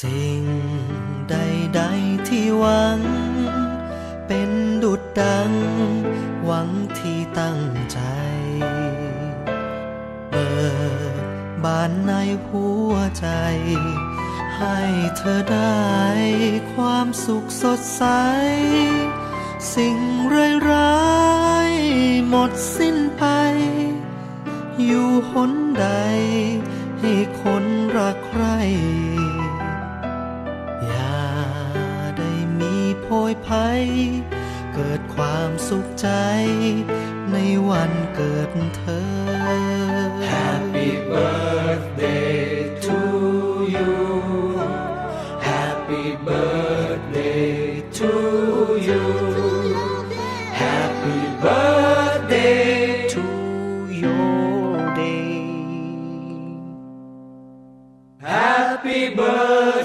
สิ่งใดๆที่หวัง เป็นดุดดัง หวังที่ตั้งใจ เปิดบานในหัวใจ ให้เธอได้ความสุขสดใส สิ่งร้ายๆหมดสิ้นไป อยู่หนใด โพยภัย เกิดความสุขใจ ในวันเกิดเธอ Happy birthday to you Happy birthday to you Happy birthday to your day Happy birthday